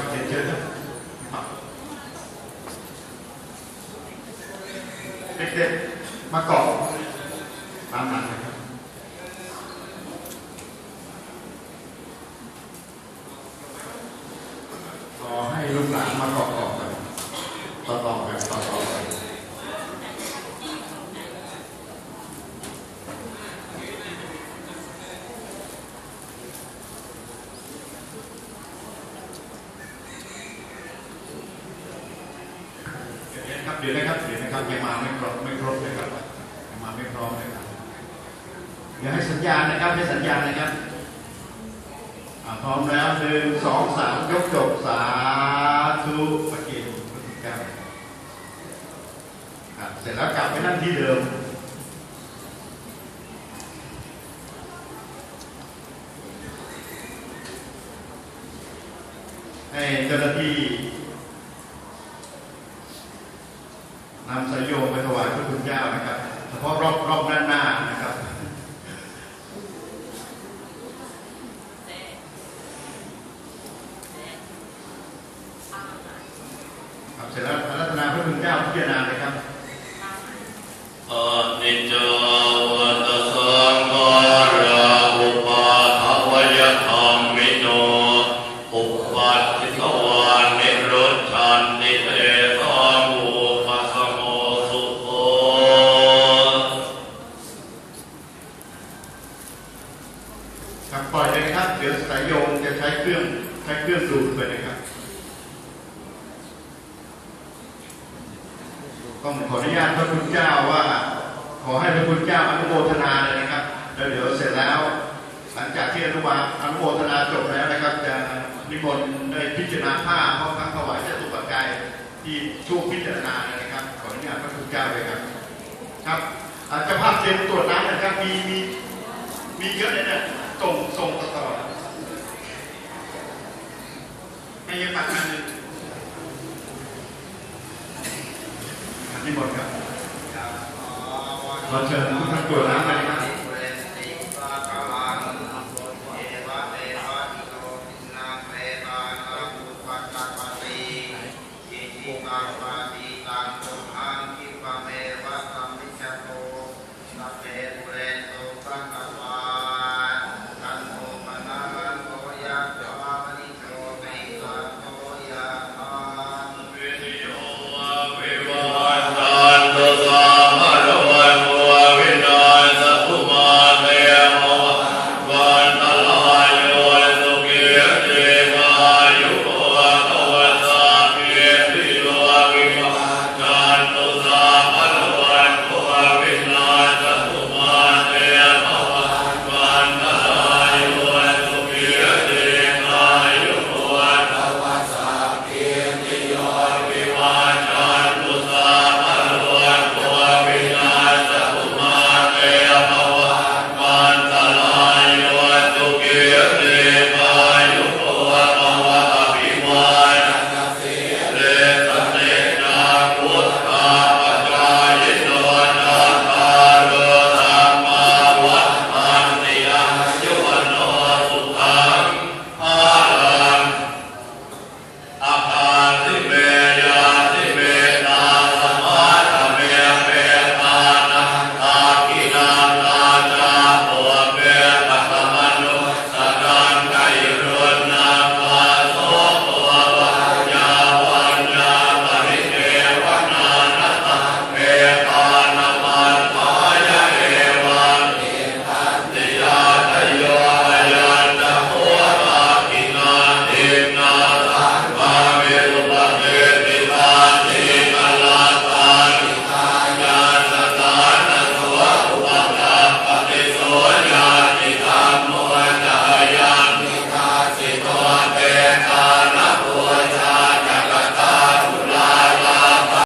ครับเรียนเชิญครับเด็กๆมาเกาะตามนั้นนะครับขอให้ลูกหลานมาเกาะเกาะกันต่อต่อๆกันต่อต่อๆกั นเดี๋ยวนะครับเดี๋ยวนะครับเดี๋ยวนะครับยังมาไม่ครบไม่ครบเลยครับยังมาไม่พร้อมเลยครับเดี๋ยวให้สัญญาณนะครับให้สัญญาณนะครับพร้อมแล้วหนึ่งสองสามยกจบสาธุปฏิบัติพระคุณเจ้าครับเสร็จแล้วกลับไปนั่งที่เดิมให้เจ้าหน้าที่ นำสายโยมไปถวายพระคุณเจ้านะครับเฉพาะรอบรอบด้านหน้านะครับครับเสร็จแล้วอารัตนาพระคุณเจ้าพิจารณาเลยครับอนิ เลยนะครับ เดี๋ยวสายโยมจะใช้เครื่องใช้เครื่องดูดไปนะครับ ต้องขออนุญาตพระคุณเจ้าว่า ขอให้พระคุณเจ้าอนุโมทนาเลยนะครับแล้วเดี๋ยวเสร็จแล้ว หลังจากที่อนุวาอนุโมทนาจบแล้วนะครับ จะนิมนต์ได้พิจารณาผ้าพร้อมทั้งถวายเจ้าตุปัจจัยที่ช่วงพิจารณาเลยนะครับ ขออนุญาตพระคุณเจ้าเลยครับ ครับอาจจะภาพเตรียมตรวจน้ำนะครับมีมีมีเยอะเลยนะ ส่งส่งต่อๆให้ยังปักอันหนึ่งอันนี้หมดครับเราเชิญทุกท่านตรวจน้ำไป